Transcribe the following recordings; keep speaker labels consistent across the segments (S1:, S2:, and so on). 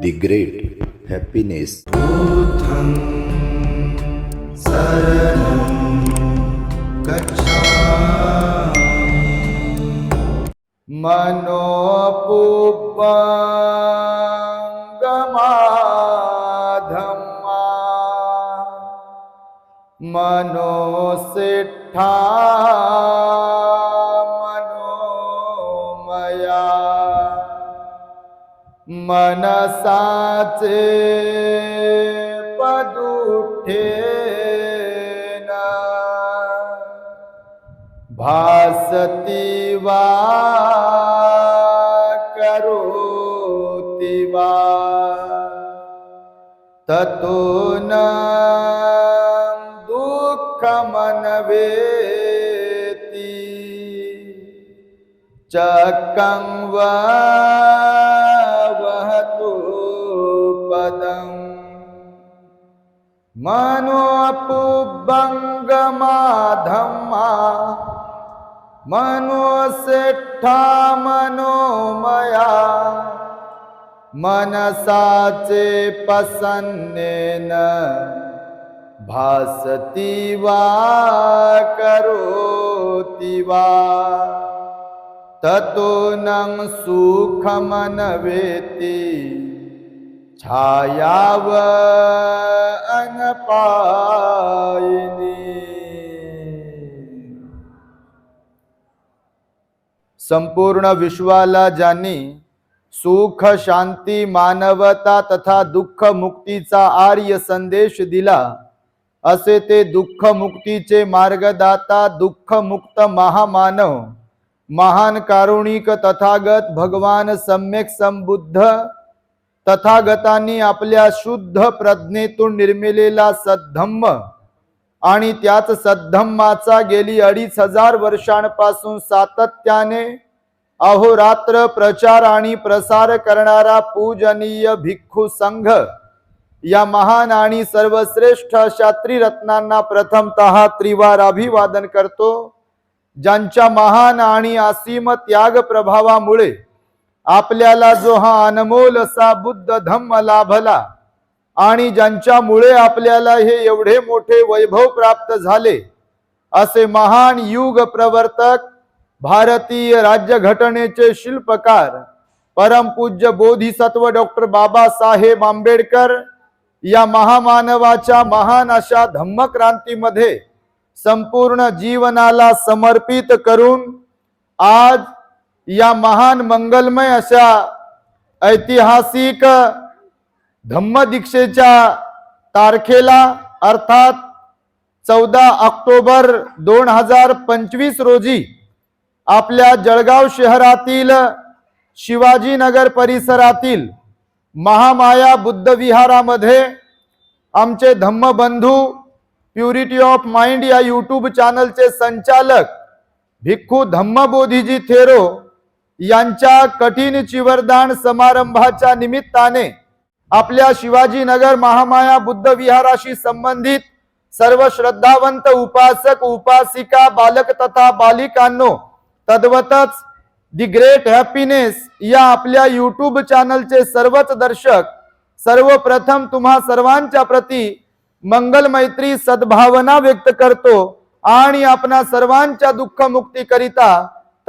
S1: The Great Happiness.
S2: मनोपुपङ्गमाधम्मा मनोसिष्ठा मनसाचे पदुठेन भासती वा करोति वा। ततो न दुःखमनवेति चकं वा પદમ મનોપુભંગમાધમા મનોશેઠા મનોમયા મનસાચે પસન્નેન ભાસતી વા કરોતિ વા તતો નં સુખમન વેતી छायाव अनपायिनी संपूर्ण विश्वाला ज्यांनी सुख शांती मानवता तथा दुःख मुक्तीचा आर्य संदेश दिला असे ते दुःख मुक्तीचे मार्गदाता दुःख मुक्त महामानव महान कारुणिक तथागत भगवान सम्यक संबुद्ध तथागतांनी आपल्या शुद्ध प्रज्ञेतून निर्मिलेला सद्धम्म आणि त्याच सद्धम्माचा गेली अडीच हजार वर्षांपासून सातत्याने अहोरात्र प्रचार आणि प्रसार करणारा पूजनीय भिक्खू संघ या महान आणि सर्वश्रेष्ठ अशा त्रिरत्नांना प्रथमतः त्रिवार अभिवादन करतो ज्यांच्या महान आणि असीम त्याग प्रभावामुळे आपल्याला जो हा अनमोल असा बुद्ध धम्म लाभला आणि ज्यांच्यामुळे आपल्याला हे एवढे मोठे वैभव प्राप्त झाले असे महान युग प्रवर्तक भारतीय राज्यघटनेचे शिल्पकार परमपूज्य बोधिसत्व डॉक्टर बाबासाहेब आंबेडकर या महामानवाच्या महान अशा धम्मक्रांतीमध्ये संपूर्ण जीवनाला समर्पित करून आज या महान मंगलमय अशा ऐतिहासिक धम्मदीक्षेच्या तारखेला अर्थात चौदा ऑक्टोबर दोन हजार पंचवीस रोजी आपल्या जळगाव शहरातील शिवाजीनगर परिसरातील महामाया बुद्ध विहारामध्ये आमचे धम्मबंधू प्युरिटी ऑफ माइंड या यूट्यूब चॅनलचे संचालक भिक्खू धम्मबोधीजी थेरो यांच्या कठीण चिवरदान समारंभाच्या निमित्ताने आपल्या शिवाजीनगर महामाया बुद्ध विहाराशी संबंधित सर्व श्रद्धावंत उपासक उपासिका बालक तथा बालिकांनो तद्वतच दी ग्रेट हॅपीनेस या आपल्या युट्यूब चॅनलचे सर्वच दर्शक सर्वप्रथम तुम्हा सर्वांच्या प्रती मंगल मैत्री सद्भावना व्यक्त करतो आणि आपणा सर्वांच्या दुःख मुक्तीकरिता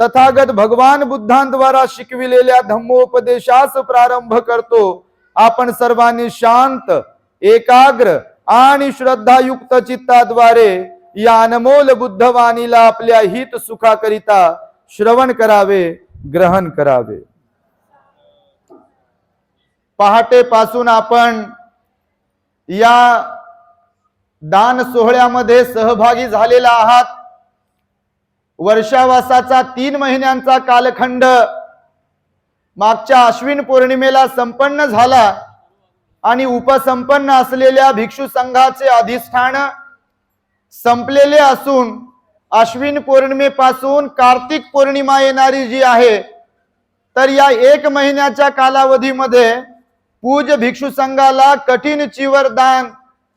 S2: तथागत भगवान बुद्धांद्वारा शिकविलेल्या धम्मोपदेशास प्रारंभ करतो. आपण सर्वांनी शांत एकाग्र आणि श्रद्धायुक्त चित्ताद्वारे या अनमोल बुद्धवाणीला आपल्या हित सुखाकरिता श्रवण करावे ग्रहण करावे. पहाटेपासून आपण या दान सोहळ्यामध्ये सहभागी झालेला आहात. वर्षावासाचा तीन महिन्यांचा कालखंड मागच्या अश्विन पौर्णिमेला संपन्न झाला आणि उपसंपन्न असलेल्या भिक्षू संघाचे अधिष्ठान संपलेले असून अश्विन पौर्णिमेपासून कार्तिक पौर्णिमा येणारी जी आहे तर या एक महिन्याच्या कालावधीमध्ये पूज भिक्षू संघाला कठीण चिवर दान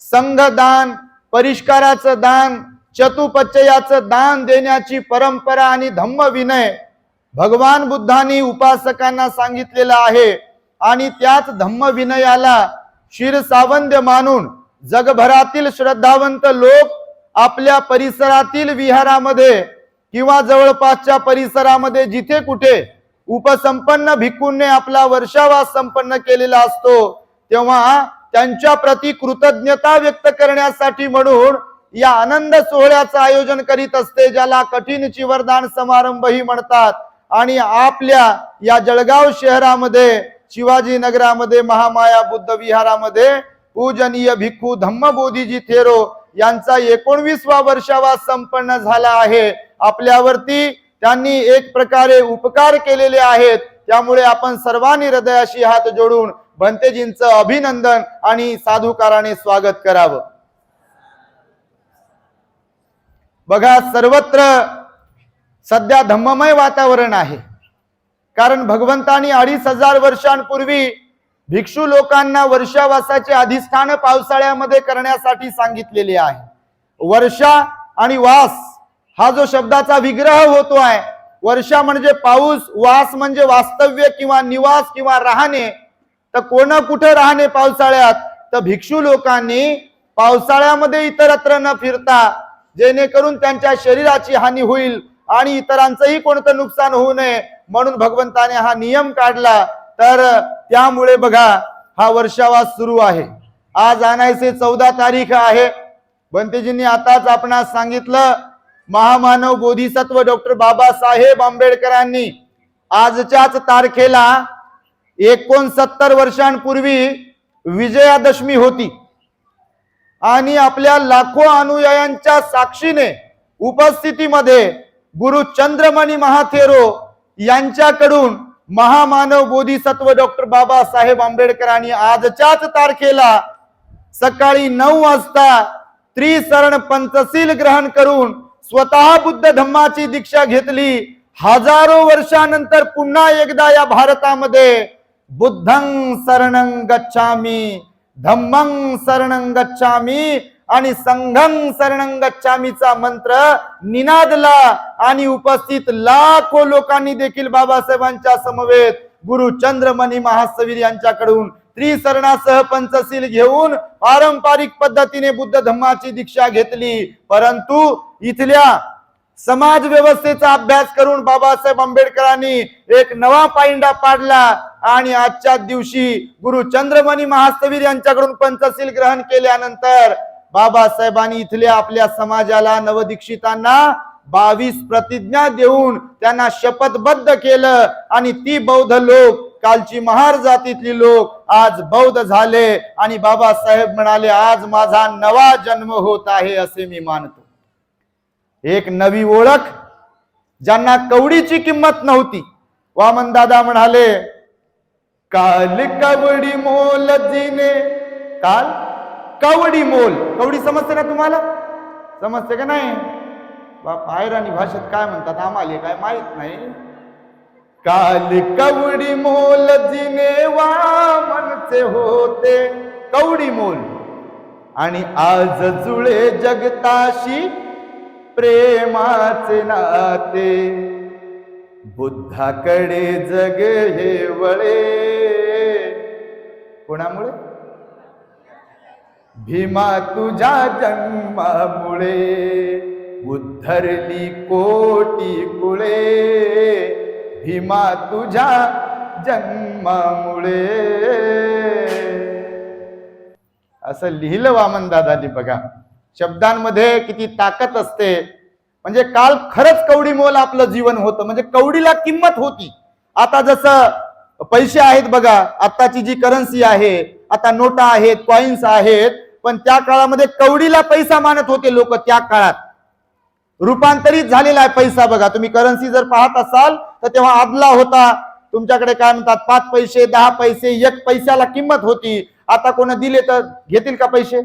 S2: संघदान परिष्काराचं दान चतुपचयाचं दान देण्याची परंपरा आणि धम्म विनय भगवान बुद्धांनी उपासकांना सांगितलेला आहे. आणि त्याच धम्म विनयाला शिरसावंद्य मानून जगभरातील श्रद्धावंत लोक आपल्या परिसरातील विहारामध्ये किंवा जवळपासच्या परिसरामध्ये जिथे कुठे उपसंपन्न भिक्खूंनी आपला वर्षावास संपन्न केलेला असतो तेव्हा त्यांच्या प्रती कृतज्ञता व्यक्त करण्यासाठी म्हणून या आनंद सोहळ्याचं आयोजन करीत असते ज्याला कठीण चिवरदान समारंभही म्हणतात. आणि आपल्या या जळगाव शहरामध्ये शिवाजी नगरामध्ये महामाया बुद्ध विहारामध्ये पूजनीय भिक्खू धम्मबोधीजी थेरो यांचा एकोणवीसवा वर्षावास संपन्न झाला आहे. आपल्यावरती त्यांनी एक प्रकारे उपकार केलेले आहेत. त्यामुळे आपण सर्वांनी हृदयाशी हात जोडून भंतेजींचं अभिनंदन आणि साधुकाराने स्वागत करावं. बघा सर्वत्र सध्या धम्ममय वातावरण आहे. कारण भगवंतानी अडीच हजार वर्षांपूर्वी भिक्षू लोकांना वर्षावासाचे अधिष्ठान पावसाळ्यामध्ये करण्यासाठी सांगितलेले आहे. वर्षा आणि वास हा जो शब्दाचा विग्रह होतो आहे वर्षा म्हणजे पाऊस वास म्हणजे वास्तव्य किंवा निवास किंवा राहणे तर कोण कुठे राहणे पावसाळ्यात? तर भिक्षू लोकांनी पावसाळ्यामध्ये इतरत्र न फिरता जेणेकरून त्यांच्या शरीराची हानी होईल आणि इतरांचंही कोणतं नुकसान होऊ नये म्हणून भगवंताने हा नियम काढला. तर त्यामुळे बघा हा वर्षावास सुरू आहे. आज आणायचे चौदा तारीख आहे. बंतेजींनी आताच आपणास सांगितलं महामानव बोधिसत्व डॉक्टर बाबासाहेब आंबेडकरांनी आजच्याच तारखेला एकोणसत्तर वर्षांपूर्वी विजयादशमी होती. आणि आपल्या लाखो अनुयायांच्या साक्षीने उपस्थितीमध्ये गुरु चंद्रमणी महाथेरो यांच्याकडून महामानव बोधिसत्व डॉक्टर बाबासाहेब आंबेडकरांनी आजच्याच तारखेला सकाळी नऊ वाजता त्रिसरण पंचशील ग्रहण करून स्वतः बुद्ध धम्माची दीक्षा घेतली. हजारो वर्षानंतर पुन्हा एकदा या भारतामध्ये बुद्धं शरणं गच्छामी. धम्मं सरणंगच्छामी आणि संघं सरणंगच्छामीचा मंत्र निनादला आणि उपस्थित लाखो लोकांनी देखील बाबासाहेबांच्या समवेत गुरु चंद्रमणी महासवीर यांच्याकडून त्रिसरणासह पंचशील घेऊन पारंपरिक पद्धतीने बुद्ध धम्माची दीक्षा घेतली. परंतु इथल्या समाज व्यवस्थेचा अभ्यास करून बाबासाहेब आंबेडकरांनी एक नवा पायंडा पाडला आणि आजच्या दिवशी गुरु चंद्रमणी महास्तवीर यांच्याकडून पंचशील ग्रहण केल्यानंतर बाबासाहेबांनी इथल्या आपल्या समाजाला नवदीक्षितांना बावीस प्रतिज्ञा देऊन त्यांना शपथबद्ध केलं आणि ती बौद्ध लोक कालची महार जातीतली लोक आज बौद्ध झाले आणि बाबासाहेब म्हणाले आज माझा नवा जन्म होत आहे असे मी मानतो. एक नवी ओळख ज्यांना कवडीची किंमत नव्हती. वामन दादा म्हणाले काल कवडी मोल जिने. काल? कवडी मोल. कवडी समजते ना तुम्हाला? समजते का नाही? बा- भाषेत काय म्हणतात? आम्हाला काय माहीत नाही. काल कवडी मोल जिने वामनचे होते. कवडी मोल. आणि आज जुळे जगताशी प्रेमाचे नाते. बुद्धाकडे जग हे वळे. कोणामुळे? भीमा तुझ्या जन्मामुळे. उद्धरली कोटी कुळे. भीमा तुझ्या जन्मामुळे. असं लिहिलं वामन दादानी बघा. शब्दांमध्ये किती ताकद असते. म्हणजे काल खरंच कवडी मोल आपलं जीवन होतं. म्हणजे कवडीला किंमत होती. आता जसं पैसे आहेत बघा आताची जी करन्सी आहे आता नोटा आहेत कॉइन्स आहेत पण त्या काळामध्ये कवडीला पैसा मानत होते लोक त्या काळात. रूपांतरित झालेला आहे पैसा बघा. तुम्ही करन्सी जर पाहत असाल तर तेव्हा आदला होता. तुमच्याकडे काय म्हणतात पाच पैसे दहा पैसे एक पैशाला किंमत होती. आता कोण दिले तर घेतील का पैसे?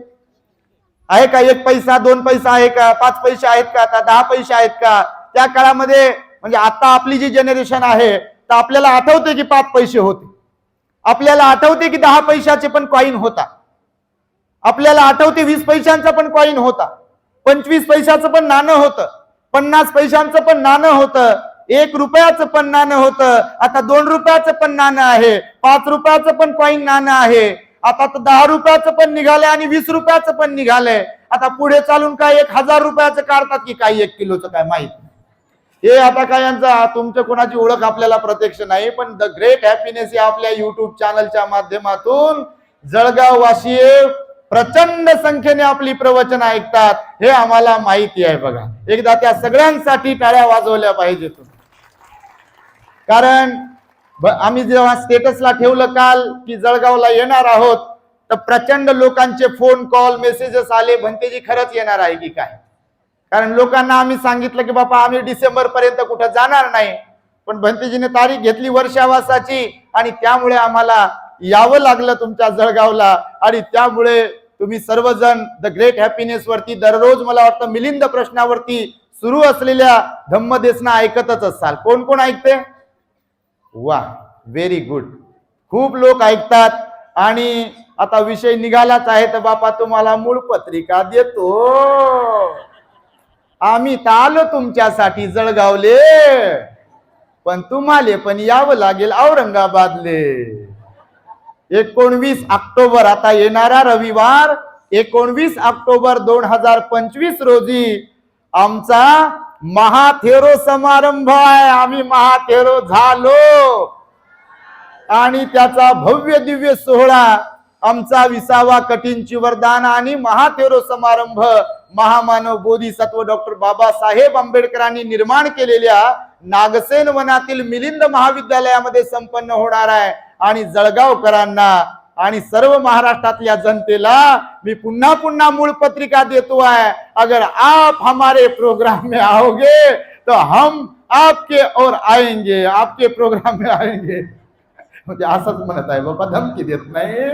S2: आहे का एक पैसा दोन पैसा आहे का पाच पैसे आहेत का आता दहा पैसे आहेत का? त्या काळामध्ये म्हणजे आता आपली जी जनरेशन आहे तर आपल्याला आठवते की पाच पैसे होते. आपल्याला आठवते की दहा पैशाचे पण कॉईन होता. आपल्याला आठवते वीस पैशांचा पण कॉईन होता. पंचवीस पैशाचं पण नाणं होतं. पन्नास पैशांचं पण नाणं होतं. एक रुपयाचं पण नाणं होतं. आता दोन रुपयाचं पण नाणं आहे. पाच रुपयाचं पण कॉईन नाणं आहे. आता तर दहा रुपयाचं पण निघालंय आणि वीस रुपयाचं पण निघालंय. आता पुढे चालून काय एक हजार रुपयाचं काढतात की काय एक किलोचं काय माहीत हे आता काय यांचा तुमच्या कोणाची ओळख आपल्याला प्रत्यक्ष नाही पण द ग्रेट हॅपीनेस या आपल्या युट्यूब चॅनलच्या माध्यमातून जळगाव वाशी प्रचंड संख्येने आपली प्रवचन ऐकतात. हे आम्हाला माहिती आहे बघा. एकदा त्या सगळ्यांसाठी टाळ्या वाजवल्या पाहिजेत. कारण आम्ही जेव्हा स्टेटसला ठेवलं काल की जळगावला येणार आहोत तर प्रचंड लोकांचे फोन कॉल मेसेजेस आले भंतेजी खरंच येणार आहे की काय. कारण लोकांना आम्ही सांगितलं की बाबा आम्ही डिसेंबर पर्यंत कुठं जाणार नाही. पण भंतेजीने तारीख घेतली वर्षावासाची आणि त्यामुळे आम्हाला यावं लागलं तुमच्या जळगावला आणि त्यामुळे तुम्ही सर्वजण द ग्रेट हॅपीनेस वरती दररोज मला वाटतं मिलिंद प्रश्नावरती सुरू असलेल्या धम्मदेसना ऐकतच असाल. कोण कोण ऐकते? वा व्हेरी गुड खूप लोक ऐकतात आणि आता विषय निघालाच आहे तर बापा तुम्हाला मूळ पत्रिका देतो. आम्ही तर आलो तुमच्यासाठी जळगावले पण तुम्हाला पण यावं लागेल औरंगाबादले. एकोणवीस ऑक्टोबर आता येणारा रविवार एकोणवीस ऑक्टोबर दोन हजार पंचवीस रोजी आमचा महाथेरो समारंभ आहे. आम्ही महाथेरो झालो. आणि त्याचा भव्य दिव्य सोहळा आमचा विसावा कठीणची वरदान आणि महाथेरो समारंभ महामानव बोधिसत्व डॉक्टर बाबासाहेब आंबेडकरांनी निर्माण केलेल्या नागसेन वनातील मिलिंद महाविद्यालयामध्ये संपन्न होणार आहे. आणि जळगावकरांना आणि सर्व महाराष्ट्रातल्या जनतेला मी पुन्हा पुन्हा मूळ पत्रिका देतो आहे. अगर आप हमारे प्रोग्राम में आओगे तो हम आपके और आएंगे. आपके प्रोग्राम में आएंगे. म्हणजे असंच म्हणत आहे बाबा धमकी देत नाही.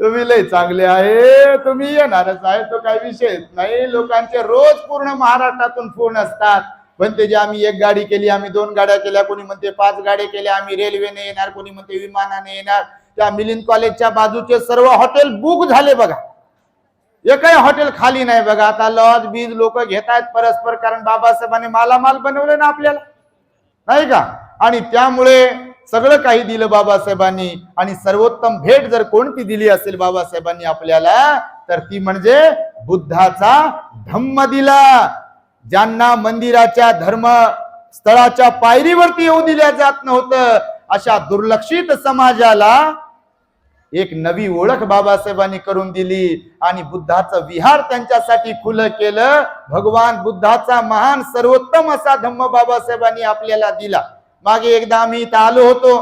S2: तुम्ही लय चांगले आहे तुम्ही येणारच आहे तो काही विषयच नाही. लोकांचे रोज पूर्ण महाराष्ट्रातून फोन असतात. म्हणते जे आम्ही एक गाडी केली आम्ही दोन गाड्या केल्या. कोणी म्हणते पाच गाड्या केल्या आम्ही रेल्वेने येणार. कोणी म्हणते विमानाने येणार. त्या मिलिंद कॉलेजच्या बाजूचे सर्व हॉटेल बुक झाले बघा. एकही हॉटेल खाली नाही बघा. आता लॉज बीज लोक घेत आहेत परस्पर कारण बाबासाहेबांनी मालामाल बनवले ना आपल्याला. नाही का? आणि त्यामुळे सगळं काही दिलं बाबासाहेबांनी. आणि सर्वोत्तम भेट जर कोणती दिली असेल बाबासाहेबांनी आपल्याला तर ती म्हणजे बुद्धाचा धम्म दिला. ज्यांना मंदिराच्या धर्म स्थळाच्या पायरीवरती येऊ दिल्या जात नव्हतं अशा दुर्लक्षित समाजाला एक नवी ओळख बाबासाहेबांनी करून दिली आणि बुद्धाचं विहार त्यांच्यासाठी खुलं केलं. भगवान बुद्धाचा महान सर्वोत्तम असा धम्म बाबासाहेबांनी आपल्याला दिला. मागे एकदा आम्ही इथं आलो होतो.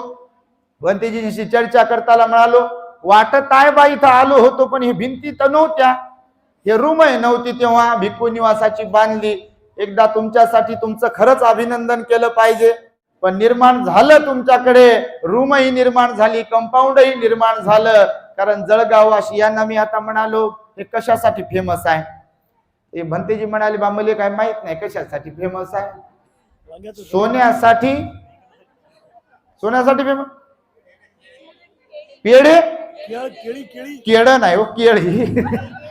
S2: भंतेजींशी चर्चा करताना म्हणालो वाटत आहे बा इथं आलो होतो पण ही भिंती तर नव्हत्या. हे रूम आहे नव्हती तेव्हा भिक्खू निवासाची बांधली. एकदा तुमच्यासाठी तुमचं खरंच अभिनंदन केलं पाहिजे. पण निर्माण झालं तुमच्याकडे रूमही निर्माण झाली कंपाऊंडही निर्माण झालं. कारण जळगाव अशी यांना मी आता म्हणालो हे कशासाठी फेमस आहे? ते भंतेजी म्हणाले बांबले काय माहीत नाही कशासाठी फेमस आहे. सोन्यासाठी? सोन्यासाठी फेमस पेढे?
S3: केळी केळी.
S2: केळ नाही हो केळी.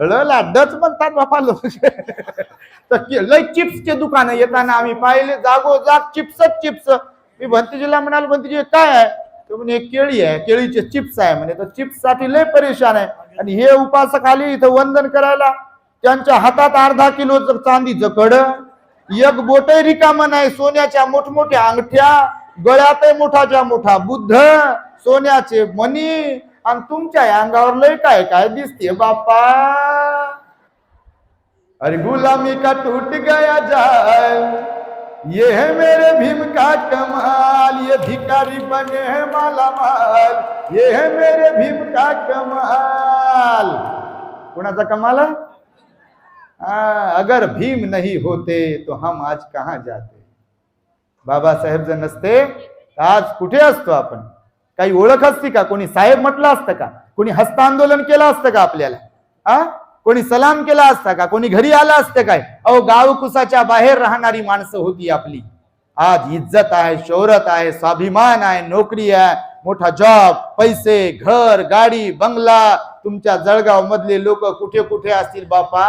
S2: ळला डच म्हणतात बापा लोक. तर लय चिप्सचे दुकान येताना आम्ही पाहिले. जागो जाग चिप्सच चिप्स. मी भंतीजीला म्हणाल भंतीजी काय आहे? तो म्हणे "हे केळी आहे. केळीचे चिप्स आहे. म्हणे तर चिप्ससाठी लय परेशान आहे. आणि हे उपासक आले इथं वंदन करायला त्यांच्या हातात अर्धा किलो चांदीचं कड एक बोट रिकाम नाही सोन्याच्या मोठमोठ्या अंगठ्या गळ्यात मोठाच्या मोठा बुद्ध सोन्याचे मणी आणि तुमच्या अंगावर लय काय काय दिसते बापा अरे गुलामी का टूट गया जाय? ये है मेरे भीम का कमाल ये भिकारी बने हैं माला माल ये है मेरे भीम का कमाल। कुणाचा कमाल? अगर भीम नहीं होते तो हम आज कहाँ जाते? बाबासाहेब जर नसते आज कुठे असतो आपण? काही ओळख असती का? कोणी साहेब म्हटलं असतं का? कोणी हस्तांदोलन केलं असतं का आपल्याला? आ? कोणी सलाम केला असता का? कोणी घरी आलं असतं काय? अहो गावकुसाच्या बाहेर राहणारी माणसं होती आपली. आज इज्जत आहे शौरत आहे स्वाभिमान आहे नोकरी आहे मोठा जॉब पैसे घर गाडी बंगला. तुमच्या जळगाव मधले लोक कुठे कुठे असतील बापा?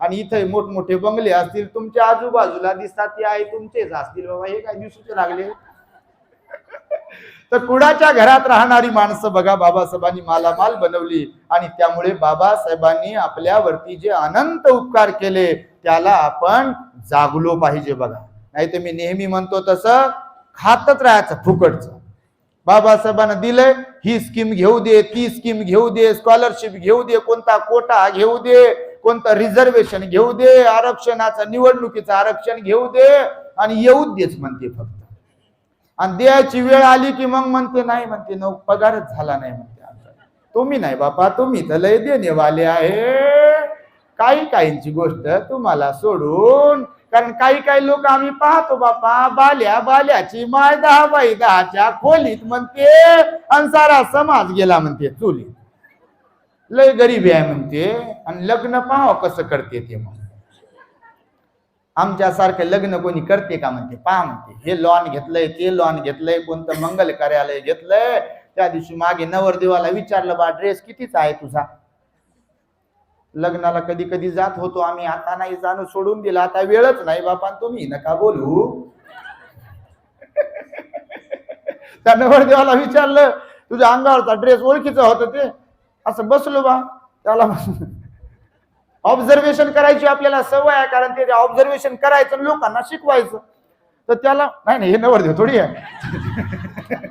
S2: आणि इथे मोठमोठे बंगले असतील. तुमच्या आजूबाजूला दिसतात ते आहे तुमचेच असतील. बाबा हे काय दिसूच लागले? तर कुडाच्या घरात राहणारी माणसं बघा बाबासाहेबांनी मालामाल बनवली. आणि त्यामुळे बाबासाहेबांनी आपल्यावरती जे अनंत उपकार केले त्याला आपण जागलो पाहिजे बघा. नाही तर मी नेहमी म्हणतो तसं खातच राहायचं फुकटचं. बाबासाहेबांना दिलंय ही स्कीम घेऊ दे ती स्कीम घेऊ दे स्कॉलरशिप घेऊ दे कोणता कोटा घेऊ दे कोणतं रिझर्वेशन घेऊ दे आरक्षणाचं निवडणुकीचं आरक्षण घेऊ दे आणि येऊ देच म्हणते फक्त. आणि देयाची वेळ आली की मग म्हणते नाही म्हणते न पगारच झाला नाही म्हणते आमचा. तुम्ही नाही बापा तुम्ही तर लय देणेवाले आहे. काही काहींची गोष्ट तुम्हाला सोडून कारण काही काही लोक आम्ही पाहतो बापा बाल्या बाल्याची माय दहा बाई दहाच्या खोलीत म्हणते आणि सारा समाज गेला म्हणते चुलीत. लय गरीबी आहे म्हणते आणि लग्न पाहाव कसं करते ते मग? आमच्यासारखं लग्न कोणी करते का म्हणते? पहा म्हणते हे लॉन घेतलंय ते लॉन घेतलंय कोणतं मंगल कार्यालय घेतलंय त्या दिवशी मागे नवरदेवाला विचारलं बा ड्रेस कितीचा आहे तुझा? लग्नाला कधी कधी जात होतो आम्ही आता नाही जाणं सोडून दिला आता वेळच नाही बापा तुम्ही नका बोलू. त्या नवरदेवाला विचारलं तुझ्या अंगावरचा ड्रेस ओळखीचा होता ते? असं बसलो बा त्याला ऑब्झर्वेशन करायची आपल्याला सवय आहे कारण ते ऑब्झर्वेशन करायचं लोकांना शिकवायचं. तर त्याला नाही नाही हे नवरदेव थोडी आहे.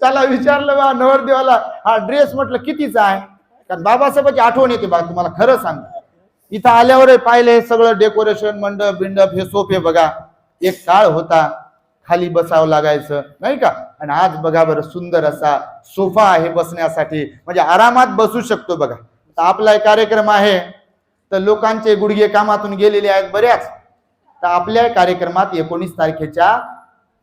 S2: त्याला विचारलं बा नवरदेवाला हा ड्रेस म्हटलं कितीचा आहे? कारण बाबासाहेबांची आठवण येते बा तुम्हाला खरं सांग इथं आल्यावर पाहिले सगळं डेकोरेशन मंडप बिंडप हे सोफे बघा. एक काळ होता खाली बसावं लागायचं नाही का? आणि आज बघा बरं सुंदर असा सोफा आहे बसण्यासाठी. म्हणजे आरामात बसू शकतो बघा. आपला एक कार्यक्रम आहे. तर लोकांचे गुडघे कामातून गेलेले आहेत बऱ्याच. तर आपल्या कार्यक्रमात एकोणीस तारखेच्या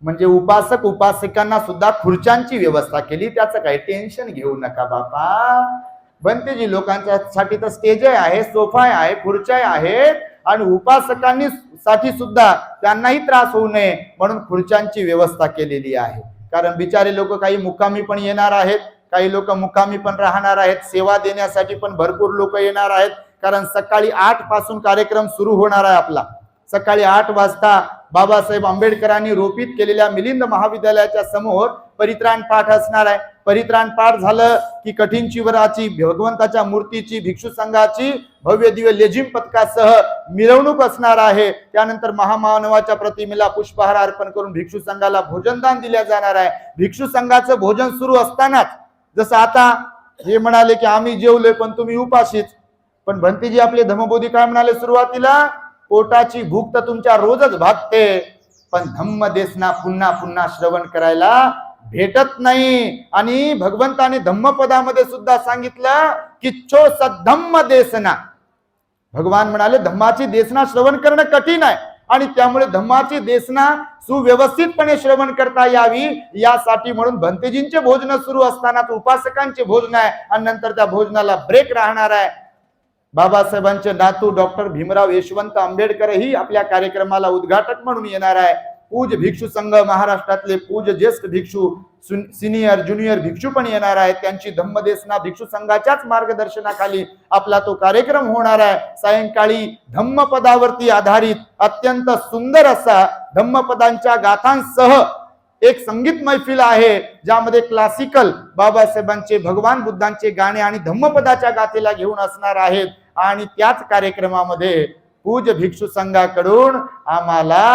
S2: म्हणजे उपासक उपासिकांना सुद्धा खुर्च्यांची व्यवस्था केली. त्याचं काही टेन्शन घेऊ नका बापा. बनतेजी लोकांच्या साठी तर स्टेज आहे सोफा आहे खुर्च्या आहेत. आणि उपासकांनी साठी सुद्धा त्यांनाही त्रास होऊ नये म्हणून खुर्च्यांची व्यवस्था केलेली आहे. कारण बिचारे लोक काही मुक्कामी पण येणार आहेत. काही लोक मुकामी पण राहणार आहेत सेवा देण्यासाठी पण भरपूर लोक येणार आहेत कारण सकाळी आठपासून कार्यक्रम सुरू होणार आहे आपला. सकाळी आठ वाजता बाबासाहेब आंबेडकरांनी रोपित केलेल्या मिलिंद महाविद्यालयाच्या समोर परित्राण पाठ असणार आहे. परित्राण पाठ झालं की कठीण चिवराची भगवंताच्या मूर्तीची भिक्षू संघाची भव्य दिव्य लेझिम पथकासह मिरवणूक असणार आहे. त्यानंतर महामानवाच्या प्रतिमेला पुष्पहार अर्पण करून भिक्षू संघाला भोजनदान दिल्या जाणार आहे. भिक्षू संघाचं भोजन सुरू असतानाच जसं आता हे म्हणाले की आम्ही जेवलोय पण तुम्ही उपाशीच. पण भंतीजी आपले धम्मबोधी काय म्हणाले सुरुवातीला? पोटाची भूक तर तुमच्या रोजच भागते पण धम्म देसना पुन्हा पुन्हा श्रवण करायला भेटत नाही. आणि भगवंताने धम्मपदामध्ये सुद्धा सांगितलं की छो सद्धम्म देसना. भगवान म्हणाले धम्माची देसना श्रवण करणं कठीण आहे. आणि त्यामुळे धम्माची देसना सुव्यवस्थितपणे श्रवण करता यावी. यासाठी म्हणून भंतेजींचे भोजन सुरू असताना उपासकांचे भोजन आहे आणि नंतर त्या भोजनाला ब्रेक राहणार आहे. बाबासाहेबांचे नातू डॉक्टर भीमराव यशवंत आंबेडकर ही आपल्या कार्यक्रमाला उद्घाटक म्हणून येणार आहे. पूज भिक्षू संघ महाराष्ट्रातले पूज ज्येष्ठ भिक्षू सिनियर ज्युनियर भिक्षू पण येणार आहेत. त्यांची धम्मदेसना भिक्षू संघाच्याच मार्गदर्शनाखाली आपला तो कार्यक्रम होणार आहे. सायंकाळी धम्मपदावरती आधारित अत्यंत सुंदर असा धम्मपदांच्या गाथांसह एक संगीत मैफिल आहे ज्यामध्ये क्लासिकल बाबासाहेबांचे भगवान बुद्धांचे गाणे आणि धम्मपदाच्या गाथेला घेऊन असणार आहेत. आणि त्याच कार्यक्रमामध्ये पूज भिक्षू संघाकडून आम्हाला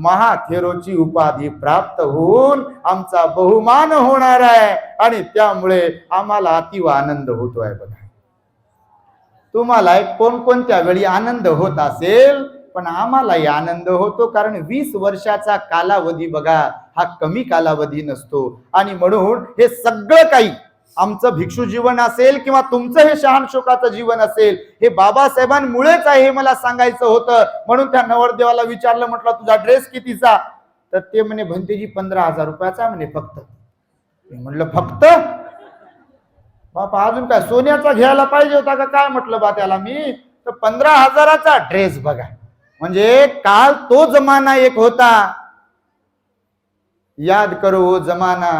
S2: महाथेरोची उपाधी प्राप्त होऊन आमचा बहुमान होणार आहे. आणि त्यामुळे आम्हाला अतिव आनंद होतो आहे बघा. तुम्हाला कोणकोणत्या वेळी आनंद होत असेल पण आम्हालाही आनंद होतो कारण वीस वर्षाचा कालावधी बघा हा कमी कालावधी नसतो. आणि म्हणून हे सगळं काही आमचं भिक्षू जीवन असेल किंवा तुमचं हे शहानशोकाचं जीवन असेल हे बाबासाहेबांमुळेच आहे हे मला सांगायचं होतं. म्हणून त्या नवरदेवाला विचारलं म्हटलं तुझा ड्रेस कितीचा? तर ते म्हणे भंतेजी पंधरा हजार रुपयाचा म्हणे फक्त. मी म्हटलं फक्त? बापा अजून काय सोन्याचा घ्यायला पाहिजे होता का? काय म्हटलं बा त्याला मी? तर पंधरा हजाराचा ड्रेस बघा. म्हणजे काल तो जमाना एक होता. याद करो जमाना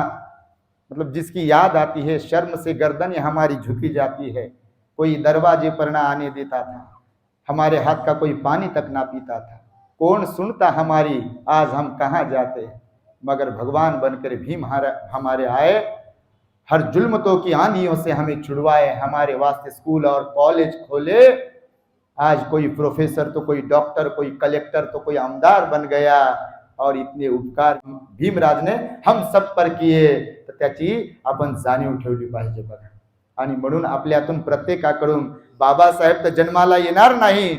S2: मतलब जिसकी याद आती है, शर्म से गर्दन हमारी झुकी जाती है, कोई दरवाजे पर ना आने देता था, हमारे हाथ का कोई पानी तक ना पीता था। कौन सुनता हमारी, आज हम कहाँ जाते? मगर भगवान बनकर भीम हमारे आए, हर जुल्मतों की आंधियों से हमें छुड़वाए, हमारे वास्ते स्कूल और कॉलेज खोले। आज कोई प्रोफेसर तो कोई डॉक्टर, कोई कलेक्टर तो कोई आमदार बन गया, और इतने उपकार भीमराज ने हम सब पर किए। त्याची आपण जाणीव ठेवली पाहिजे बघा. आणि म्हणून आपल्यातून प्रत्येकाकडून बाबासाहेब तर जन्माला येणार नाही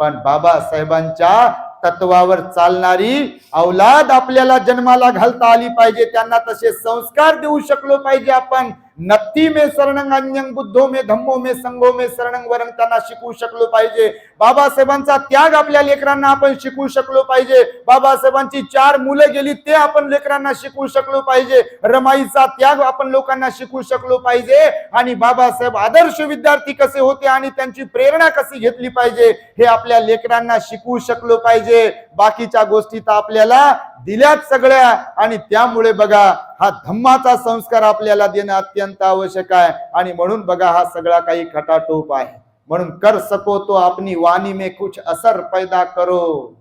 S2: पण बाबासाहेबांच्या तत्वावर चालणारी अवलाद आपल्याला जन्माला घालता आली पाहिजे. त्यांना तसे संस्कार देऊ शकलो पाहिजे आपण. नत्ती मे शरणंग अन्यंग बुद्धो मे धम्मो मे संगो मे शरणंग वरंग त्यांना शिकवू शकलो पाहिजे. बाबासाहेबांचा त्याग आपल्या लेकरांना आपण शिकवू शकलो पाहिजे. बाबासाहेबांची चार मुलं गेली ते आपण लेकरांना शिकवू शकलो पाहिजे. रमाईचा त्याग आपण लोकांना शिकवू शकलो पाहिजे. आणि बाबासाहेब आदर्श विद्यार्थी कसे होते आणि त्यांची प्रेरणा कशी घेतली पाहिजे हे आपल्या लेकरांना शिकवू शकलो पाहिजे. बाकीच्या गोष्टी तर आपल्याला दिल्यात सगळ्या. आणि त्यामुळे बघा हा धम्माचा संस्कार आपल्याला देणं अत्यंत आवश्यक आहे. आणि म्हणून बघा हा सगळा काही खटाटोप आहे. म्हणून कर सको तो अपनी वाणी में कुछ असर पैदा करो.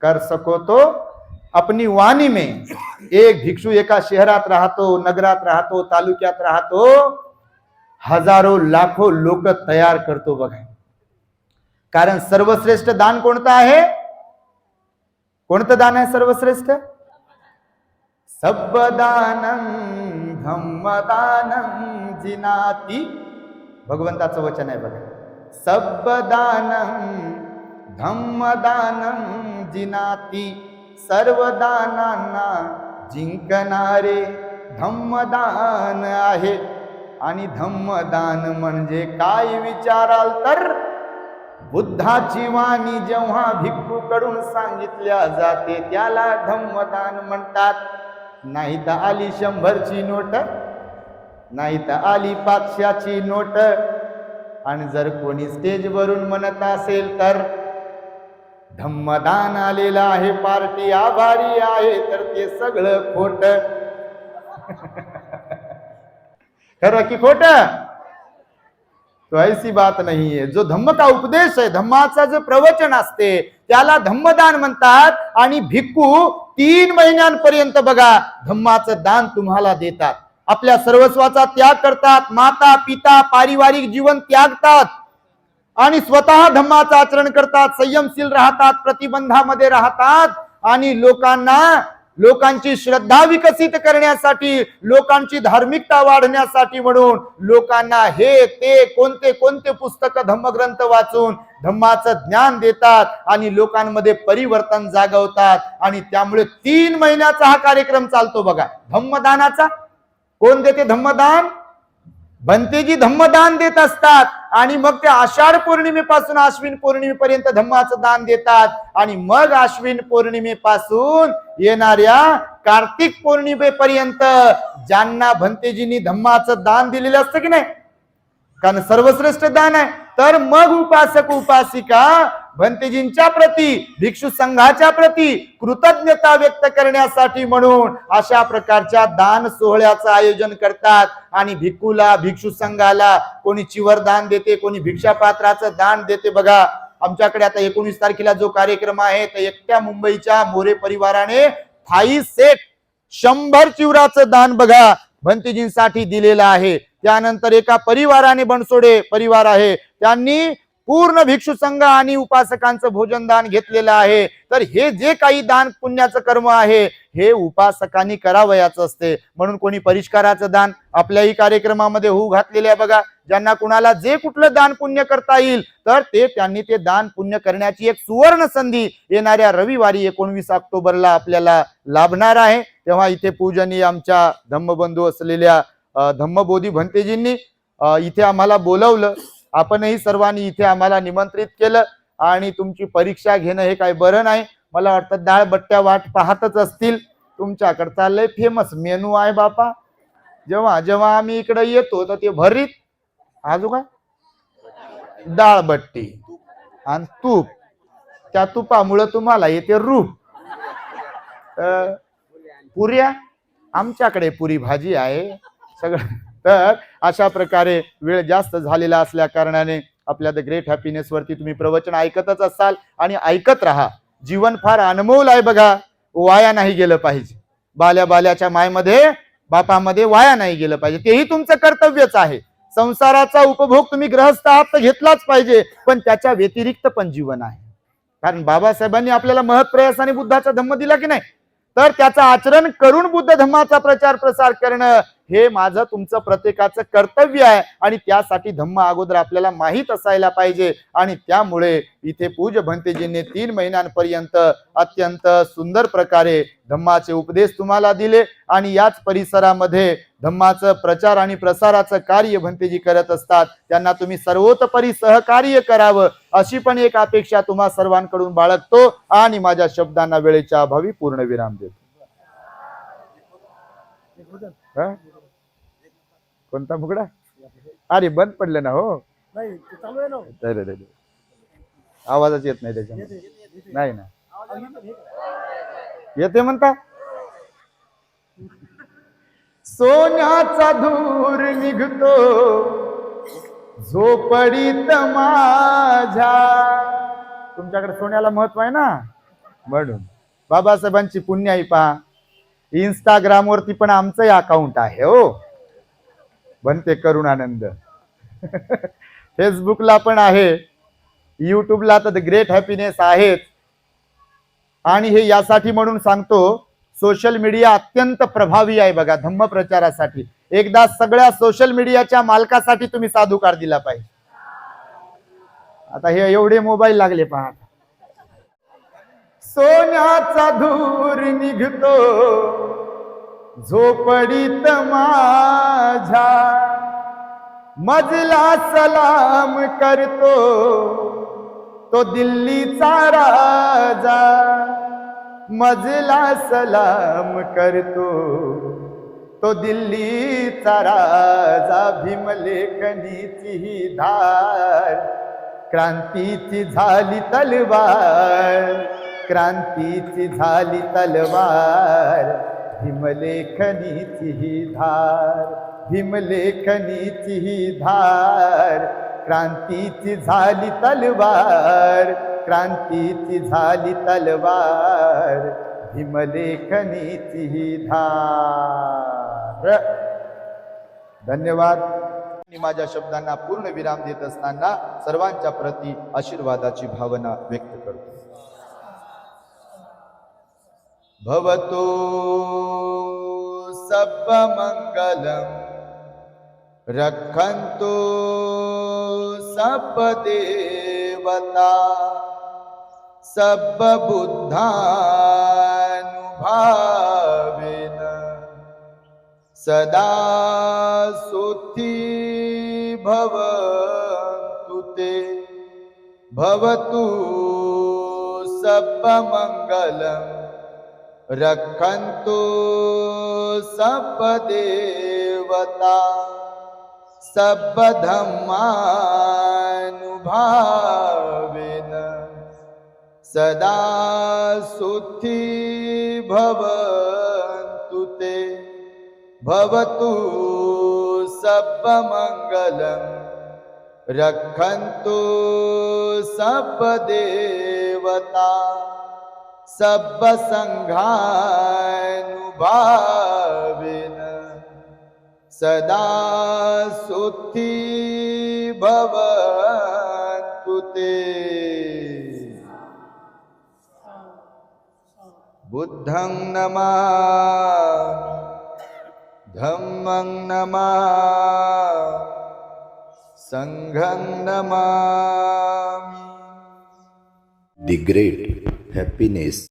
S2: कर सको तो अपनी वाणी में. एक भिक्षू एका शहरात राहतो नगरात राहतो तालुक्यात राहतो. हजारो लाखो लोक तयार करतो बघा. कारण सर्वश्रेष्ठ दान कोणतं आहे? कोणतं दान आहे सर्वश्रेष्ठ? सबदानं धम्मदानं जिनाती। भगवंताचं वचन आहे बघा. सबदानं धम्मदानं जिनाती। सर्व दानांना जिंकणारे धम्मदान आहे. आणि धम्मदान म्हणजे काय विचाराल तर? बुद्धाची वाणी जेव्हा भिक्खूकडून सांगितल्या जाते त्याला धम्मदान म्हणतात. नाही तर आली शंभरची नोट नाही तर आली पाचशाची नोट. आणि जर कोणी स्टेजवरून म्हणत असेल तर धम्मदान आलेलं आहे पार्टी आभारी आहे तर ते सगळं खोट. खरं की खोट? तो ऐसी बात नाही आहे. जो धम्म का उपदेश आहे धम्माचा जो प्रवचन असते त्याला धम्मदान म्हणतात. आणि भिक्खू तीन महिन्यांपर्यंत बघा धम्माचं दान तुम्हाला देतात. आपल्या सर्वस्वाचा त्याग करतात. माता पिता पारिवारिक जीवन त्यागतात. आणि स्वतः धम्माचं आचरण करतात. संयमशील राहतात प्रतिबंधामध्ये राहतात. आणि लोकांना लोकांची श्रद्धा विकसित करण्यासाठी लोकांची धार्मिकता वाढण्यासाठी म्हणून लोकांना हे ते कोणते कोणते पुस्तक धम्मग्रंथ वाचून धम्माचं ज्ञान देतात आणि लोकांमध्ये परिवर्तन जागवतात. आणि त्यामुळे तीन महिन्याचा हा कार्यक्रम चालतो बघा. धम्मदानाचा? कोण देते धम्मदान? भंतेजी धम्मदान देत असतात. आणि मग ते आषाढ पौर्णिमेपासून आश्विन पौर्णिमेपर्यंत धम्माचं दान देतात. आणि मग आश्विन पौर्णिमेपासून येणाऱ्या कार्तिक पौर्णिमेपर्यंत ज्यांना भंतेजींनी धम्माचं दान दिलेलं असतं की नाही? कारण सर्वश्रेष्ठ दान आहे. तर मग उपासक उपासिका भंतेजींच्या प्रती भिक्षू संघाच्या प्रती कृतज्ञता व्यक्त करण्यासाठी म्हणून अशा प्रकारच्या दान सोहळ्याचं आयोजन करतात. आणि भिक्खूला भिक्षू संघाला कोणी चिवर दान देते कोणी भिक्षापात्राचं दान देते. बघा आमच्याकडे आता एकोणीस तारखेला जो कार्यक्रम आहे तर एकट्या मुंबईच्या मोरे परिवाराने थाई सेट शंभर चिवराचं दान बघा भंतेजींसाठी दिलेलं आहे. त्यानंतर एका परिवाराने बनसोडे परिवार आहे. त्यांनी पूर्ण भिक्षू संघ आणि उपासकांचं भोजन दान घेतलेलं आहे. तर हे जे काही दान पुण्याचं कर्म आहे हे उपासकांनी करावयाचं असते. म्हणून कोणी परिष्काराचं दान आपल्याही कार्यक्रमामध्ये होऊ घातलेले आहे बघा. ज्यांना कुणाला जे कुठलं दान पुण्य करता येईल तर ते त्यांनी ते दान पुण्य करण्याची एक सुवर्ण संधी येणाऱ्या रविवारी एकोणवीस ऑक्टोबरला आपल्याला लाभणार आहे. तेव्हा इथे पूजनीय आमच्या धम्मबंधू असलेल्या धम्मबोधी भंतेजींनी इथे आम्हाला बोलवलं. आपणही सर्वांनी इथे आम्हाला निमंत्रित केलं आणि तुमची परीक्षा घेणं हे काही बरं नाही. मला वाटतं डाळ बट्ट्या वाट पाहतच असतील. तुमच्याकडचा लय फेमस मेनू आहे बापा. जेव्हा जेव्हा आम्ही इकडे येतो तर ते भरीत. आजू काय? डाळ बट्टी आणि तूप. त्या तुपामुळं तुम्हाला येते रूप. पुऱ्या? आमच्याकडे पुरी भाजी आहे. सगळं. तर अशा प्रकारे वेळ जास्त झालेला असल्या कारणाने आपल्या द ग्रेट हॅपीनेस वरती तुम्ही प्रवचन ऐकतच असाल आणि ऐकत राहा. जीवन फार अनमोल आहे बघा. वाया नाही गेलं पाहिजे. बाल्या बाल्याच्या मायमध्ये बापामध्ये वाया नाही गेलं पाहिजे. तेही तुमचं कर्तव्यच आहे. संसाराचा उपभोग तुम्ही ग्रहस्थ आहात तर घेतलाच पाहिजे पण त्याच्या व्यतिरिक्त पण जीवन आहे. कारण बाबासाहेबांनी आपल्याला महत प्रयासाने बुद्धाचा धम्म दिला की नाही? तर त्याचं आचरण करून बुद्ध धम्माचा प्रचार प्रसार करणं हे माझं तुमचं प्रत्येकाचं कर्तव्य आहे आणि त्यासाठी धम्म अगोदर आपल्याला माहीत असायला पाहिजे. आणि त्यामुळे इथे पूज भंतेजींनी तीन महिन्यांपर्यंत अत्यंत सुंदर प्रकारे धम्माचे उपदेश तुम्हाला दिले. आणि याच परिसरामध्ये धम्माचं प्रचार आणि प्रसाराचं कार्य भंतेजी करत असतात. त्यांना तुम्ही सर्वोतपरी सहकार्य करावं अशी पण एक अपेक्षा तुम्हा सर्वांकडून बाळगतो आणि माझ्या शब्दांना वेळेच्या अभावी पूर्ण विराम देतो. हा? कोणता मुगडा? अरे बंद पडलं ना हो.
S3: नाही
S2: अरे. आवाजच येत नाही त्याच्यामध्ये. नाही ना. येते. म्हणता? सोन्याचा धूर निघतो झोपडीत माझ्या. तुमच्याकडे सोन्याला महत्त्व आहे ना? म्हणून. बाबासाहेबांची पुण्याई पहा. इंस्टाग्राम वरती पण आमचंही अकाउंट आहे हो. बनते करुण आनंद. फेसबुकला पण आहे. युट्यूबला तर ग्रेट हॅपीनेस आहेत आणि हे यासाठी म्हणून सांगतो सोशल मीडिया अत्यंत प्रभावी आहे बघा धम्म प्रचारासाठी एकदा सगळ्या सोशल मीडियाच्या मालकासाठी तुम्ही साधुकार दिला पाहिजे. आता हे एवढे मोबाईल लागले पहा सोन्याचा धूर निघतो. झोपडीत माझ्या मजला सलाम करतो तो दिल्लीचा राजा. मजला सलाम करतो तो दिल्लीचा राजा. भीमलेखनीची ही धार क्रांतीची झाली तलवार. क्रांतीची झाली तलवार. भीमलेखनीची ही धार भीमलेखनीची ही धार. क्रांतीची झाली तलवार क्रांतीची झाली तलवार. भीमलेखनीची ही धार. धन्यवाद. मी माझ्या शब्दांना पूर्ण विराम देत असताना सर्वांच्या प्रती आशीर्वादाची भावना व्यक्त करतो. भवतो सर्वमङ्गलं रक्षन्तु सर्वदेवता सर्वबुद्धानुभावेन सदा सुखी भवन्तु ते। भवतु सर्वमङ्गलम् रक्षन्तु सपदेवता सब्बधम्मानुभावेन सदा सुखी भवन्तु ते। भवतु सब्बमङ्गलम् रक्षन्तु सब संघानुभावेन। सदा सुखी भवन्तु ते। बुद्धं नमा धम्मं नमा संघं नमा
S1: दि ग्रेट happiness.